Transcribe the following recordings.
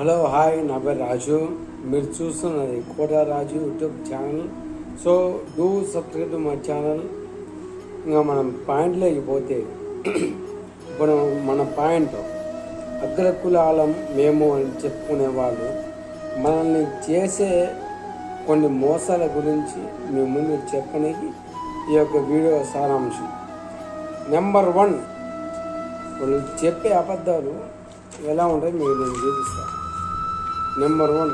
Hello hi నా పేరు రాజు. మీరు చూస్తున్నది Kota Raju YouTube channel. So do subscribe to my channel. ఇంకా మనం పాయింట్లోకి పోతే ఇప్పుడు మన పాయింట్ అగ్రకులాలం మేము అని చెప్పుకునేవాళ్ళు మనల్ని చేసే కొన్ని మోసాల గురించి మీ ముందు చెప్పడానికి ఈ యొక్క వీడియో సారాంశం. నెంబర్ వన్ వాళ్ళు చెప్పే అబద్ధాలు ఎలా ఉంటాయి మీకు నేను చూపిస్తాను. Number one.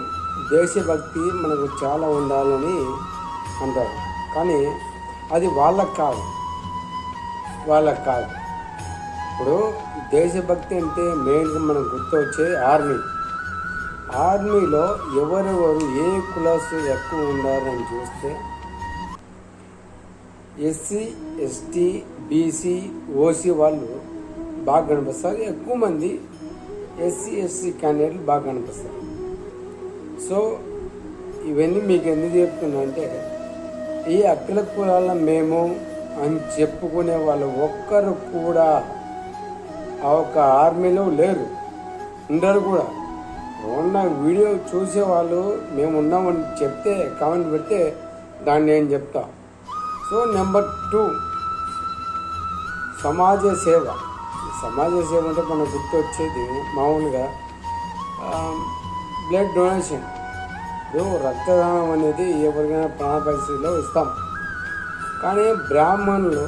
దేశభక్తి మనకు చాలా ఉండాలని అంటారు. కానీ అది వాళ్ళకి కాదు. వాళ్ళకి కాదు. ఇప్పుడు దేశభక్తి అంటే మెయిన్గా మనం గుర్తొచ్చే ఆర్మీ ఆర్మీలో ఎవరెవరు ఏ కులాస్ ఎక్కువ ఉన్నారని చూస్తే ఎస్సీ ఎస్టీ బీసీ ఓసీ వాళ్ళు బాగా కనిపిస్తారు. ఎక్కువ మంది ఎస్సీ ఎస్సీ క్యాండిడేట్లు బాగా కనిపిస్తారు. సో ఇవన్నీ మీకు ఎందుకు చెప్తున్నా అంటే ఈ అక్కల కులాల మేము అని చెప్పుకునే వాళ్ళు ఒక్కరు కూడా ఆ ఒక్క ఆర్మీలో లేరు. ఉండరు కూడా. ఉన్న వీడియో చూసే వాళ్ళు మేము ఉన్నామని చెప్తే కామెంట్ పెడితే దాన్ని నేను చెప్తా. సో నెంబర్ టూ సమాజ సేవ. సమాజ సేవ అంటే మనకు గుర్తొచ్చేది మామూలుగా బ్లడ్ డొనేషన్. ఇప్పుడు రక్తదానం అనేది ఎవరికైనా ప్రాణ పరిస్థితిలో ఇస్తాం. కానీ బ్రాహ్మణులు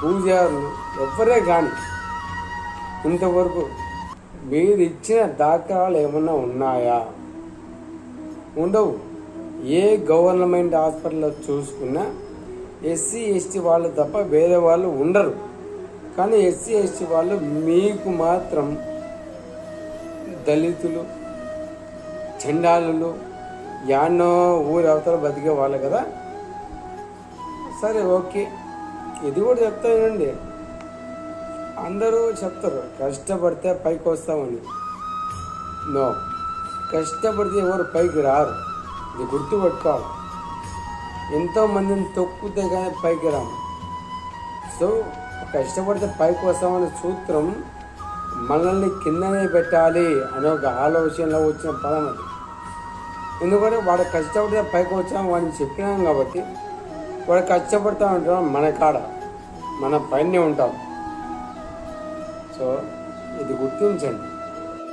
పూజారులు ఎవరే కానీ ఇంతవరకు మీరు ఇచ్చిన దాఖలాలు ఏమన్నా ఉన్నాయా? ఉండవు. ఏ గవర్నమెంట్ హాస్పిటల్లో చూసుకున్నా ఎస్సీ ఎస్టీ వాళ్ళు తప్ప వేరే వాళ్ళు ఉండరు. కానీ ఎస్సీ ఎస్టీ వాళ్ళు మీకు మాత్రం దళితులు చండాలులు యాన్నో ఊరి అవతల బతికే వాళ్ళు కదా? సరే ఓకే. ఇది కూడా చెప్తానండి అందరూ చెప్తారు కష్టపడితే పైకి వస్తామని. నో. కష్టపడితే ఎవరు పైకి రారు. ఇది గుర్తుపెట్టుకోవాలి. ఎంతోమందిని తొక్కుతే కానీ పైకి రాము. సో కష్టపడితే పైకి వస్తామనే సూత్రం మనల్ని కిందనే పెట్టాలి అనే ఒక ఆలోచనలో వచ్చిన పదం అది. ఎందుకంటే వాడు కష్టపడితే పైకి వచ్చాము వాడిని చెప్పినాం కాబట్టి వాడు కష్టపడతా ఉంటాం మన కాడ మన పైనే ఉంటాం. సో ఇది గుర్తించండి.